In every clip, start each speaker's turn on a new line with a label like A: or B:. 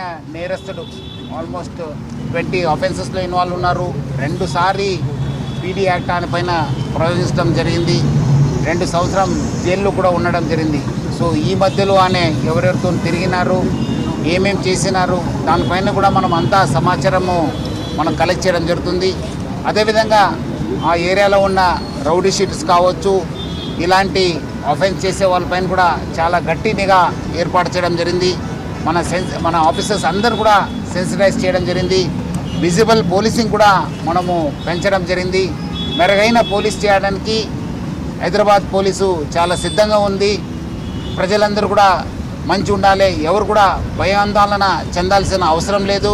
A: అయిన నేరస్తుడు. Almost twenty ఆఫెన్సెస్లో involve ఉన్నారు. రెండుసారి పీడీ యాక్ట్ ఆయన పైన ప్రయోగించడం జరిగింది. రెండు సంవత్సరం జైల్లో కూడా ఉండడం జరిగింది. సో ఈ మధ్యలో ఆయన ఎవరెవరితో తిరిగినారు? ఏమేం చేసినారు? దానిపైన కూడా మనం అంతా సమాచారము మనం కలెక్ట్ చేయడం జరుగుతుంది. అదేవిధంగా ఆ ఏరియాలో ఉన్న రౌడీ షీట్స్ కావచ్చు ఇలాంటి ఆఫెన్స్ చేసే వాళ్ళపైన కూడా చాలా గట్టి నిఘా ఏర్పాటు చేయడం జరిగింది. మన సెన్స్ మన ఆఫీసర్స్ అందరూ కూడా సెన్సిటైజ్ చేయడం జరిగింది. విజిబుల్ పోలీసింగ్ కూడా మనము పెంచడం జరిగింది. మెరుగైన పోలీస్ చేయడానికి హైదరాబాద్ పోలీసు చాలా సిద్ధంగా ఉంది. ప్రజలందరూ కూడా మంచి ఉండాలి. ఎవరు కూడా భయాందోళన చెందాల్సిన అవసరం లేదు.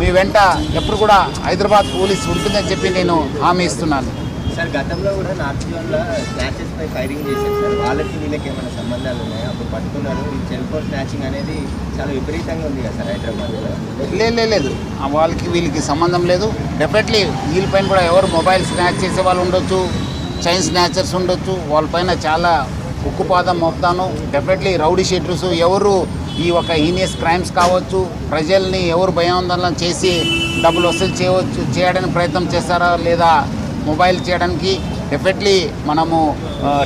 A: మీ వెంట ఎప్పుడు కూడా హైదరాబాద్ పోలీస్ ఉంటుందని చెప్పి నేను హామీ ఇస్తున్నాను.
B: సార్ గతంలో కూడా నార్త్ జోన్లో స్నాచెస్ పై ఫైరింగ్ చేశారు సార్. వాళ్ళకి వీళ్ళకి ఏమైనా సంబంధాలు ఉన్నాయా? అప్పుడు పట్టుకున్నారు. ఈ సెల్ ఫోన్ స్నాచింగ్ అనేది చాలా విపరీతంగా ఉంది కదా సార్ హైదరాబాద్లో.
A: లే లేదు. ఆ వాళ్ళకి వీళ్ళకి సంబంధం లేదు. డెఫినెట్లీ వీళ్ళపైన కూడా ఎవరు మొబైల్ స్నాచ్ చేసే వాళ్ళు ఉండొచ్చు చైన్ స్నాచర్స్ ఉండొచ్చు. వాళ్ళపైన చాలా ఉక్కుపాదం మోపుతాను. డెఫినెట్లీ రౌడీ షీటర్స్ ఎవరు ఈ ఒక హీనియస్ క్రైమ్స్ కావచ్చు ప్రజల్ని ఎవరు భయాందోళన చేసి డబ్బులు వసూలు చేయవచ్చు చేయడానికి ప్రయత్నం చేస్తారా లేదా మొబైల్ చేయడానికి డెఫినెట్లీ మనము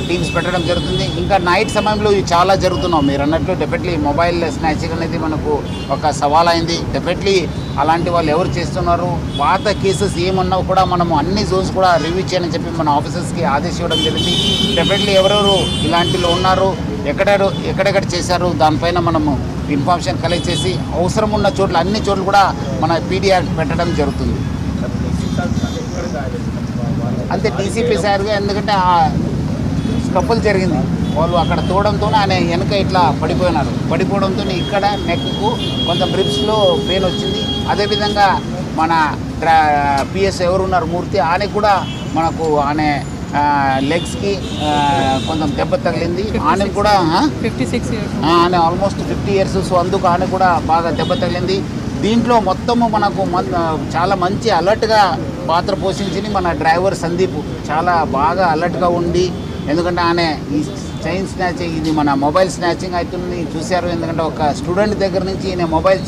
A: టీమ్స్ పెట్టడం జరుగుతుంది. ఇంకా నైట్ సమయంలో ఇవి చాలా జరుగుతున్నాం. మీరు అన్నట్లు డెఫినెట్లీ మొబైల్ స్నాచింగ్ అనేది మనకు ఒక సవాల్ అయింది డెఫినెట్లీ అలాంటి వాళ్ళు ఎవరు చేస్తున్నారు? పాత కేసెస్ ఏమన్నా కూడా మనము అన్ని జోన్స్ కూడా రివ్యూ చేయని చెప్పి మన ఆఫీసర్స్కి ఆదేశం ఇవ్వడం జరిగింది. డెఫినెట్లీ ఎవరెవరు ఇలాంటిలో ఉన్నారు? ఎక్కడ ఎక్కడెక్కడ చేశారు? దానిపైన మనము ఇన్ఫర్మేషన్ కలెక్ట్ చేసి అవసరం ఉన్న చోట్ల అన్ని చోట్ల కూడా మన పీడిఆర్ పెట్టడం జరుగుతుంది. అంతే డీసీపీ సార్గా ఎందుకంటే ఆ స్కప్పులు జరిగింది. వాళ్ళు అక్కడ తోవడంతో ఆయన వెనక ఇట్లా పడిపోయినారు. పడిపోవడంతో ఇక్కడ నెక్కు కొంత బ్రిప్స్లో పెయిన్ వచ్చింది. అదేవిధంగా మన పిఎస్ ఎవరు ఉన్నారు మూర్తి ఆయనకు కూడా మనకు ఆయన లెగ్స్కి కొంచెం దెబ్బ తగిలింది. ఆయనకు కూడా?
C: ఫిఫ్టీ సిక్స్
A: ఆయన ఆల్మోస్ట్ ఫిఫ్టీ ఇయర్స్ సో అందుకు ఆయన కూడా బాగా దెబ్బ తగిలింది. దీంట్లో మొత్తము మనకు చాలా మంచి అలర్ట్గా పాత్ర పోషించింది మన డ్రైవర్ సందీప్. చాలా బాగా అలర్ట్గా ఉండి ఎందుకంటే ఆయన ఈ చైన్ స్నాచింగ్ ఇది మన మొబైల్ స్నాచింగ్ అవుతుంది చూశారు. ఎందుకంటే ఒక స్టూడెంట్ దగ్గర నుంచి ఈయన మొబైల్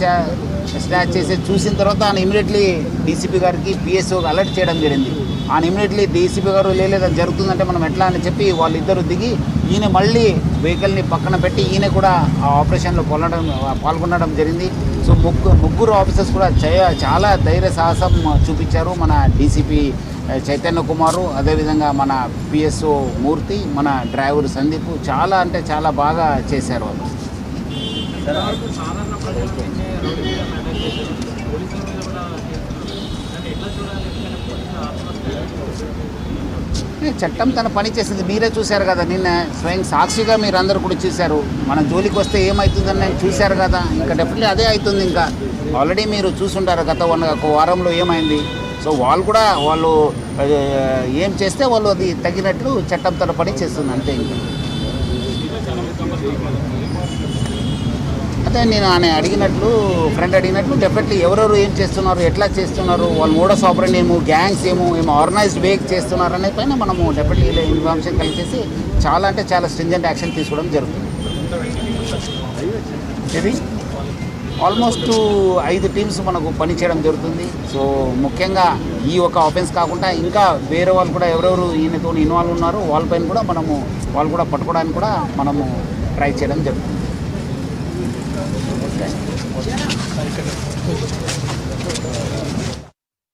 A: స్నాచ్ చేసి చూసిన తర్వాత ఆయన ఇమీడియట్లీ డీసీపీ గారికి పిఎస్ఓ అలర్ట్ చేయడం జరిగింది. ఆయన ఇమీడియట్లీ డీసీపీ గారు లేదు అది జరుగుతుందంటే మనం ఎట్లా అని చెప్పి వాళ్ళిద్దరు దిగి ఈయన మళ్ళీ వెహికల్ని పక్కన పెట్టి ఈయన కూడా ఆ ఆపరేషన్లో పాల్గొనడం పాల్గొనడం జరిగింది. సో ముగ్గురు ముగ్గురు ఆఫీసర్స్ కూడా చయ- చాలా ధైర్య సాహసం చూపించారు మన డీసీపీ చైతన్య కుమారు అదేవిధంగా మన పిఎస్ఓ మూర్తి మన డ్రైవర్ సందీప్ చాలా అంటే చాలా బాగా చేశారు వాళ్ళు
B: సార్
C: సాధారణ ప్రజలకి రౌడీ మీద మేనేజ్ చేశారు పోలీసుల మీద కూడా చేస్తున్నారు దాన్ని ఎట్లా చూడాలి ఎందుకంటే పోలీసులు ఆత్మహత్య
A: ఏ, చట్టం తన పని చేసింది. మీరే చూశారు కదా నిన్న స్వయం సాక్షిగా మీరు అందరు కూడా చూశారు. మన జోలికి వస్తే ఏమవుతుందని నేను చూశారు కదా. ఇంకా డెఫినెట్లీ అదే అవుతుంది ఇంకా. ఆల్రెడీ మీరు చూసుంటారు గత వన్ ఒక వారంలో ఏమైంది. సో వాళ్ళు కూడా వాళ్ళు ఏం చేస్తే వాళ్ళు అది తగినట్లు చట్టం తన పని చేస్తుంది. అంతే ఇంకా. అదే నేను ఆయన అడిగినట్లు ఫ్రెండ్ అడిగినట్లు డెఫినెట్లీ ఎవరెవరు ఏం చేస్తున్నారు ఎట్లా చేస్తున్నారు వాళ్ళు మోడస్ ఆపరేట్ ఏమో గ్యాంగ్స్ ఏమో ఏమో ఆర్గనైజ్డ్ వేక్ చేస్తున్నారు అనే పైన మనము డెఫినెట్లీ ఇన్ఫర్మేషన్ కలిసి చాలా అంటే చాలా స్ట్రింజెంట్ యాక్షన్ తీసుకోవడం జరుగుతుంది. ఇది ఆల్మోస్ట్ ఐదు టీమ్స్ మనకు పని చేయడం జరుగుతుంది. సో ముఖ్యంగా ఈ ఒక ఆఫెన్స్ కాకుండా ఇంకా వేరే వాళ్ళు కూడా ఎవరెవరు ఈయనతో ఇన్వాల్వ్ ఉన్నారో వాళ్ళపైన కూడా మనము వాళ్ళు కూడా పట్టుకోవడానికి కూడా మనము ట్రై చేయడం జరుగుతుంది. よかった。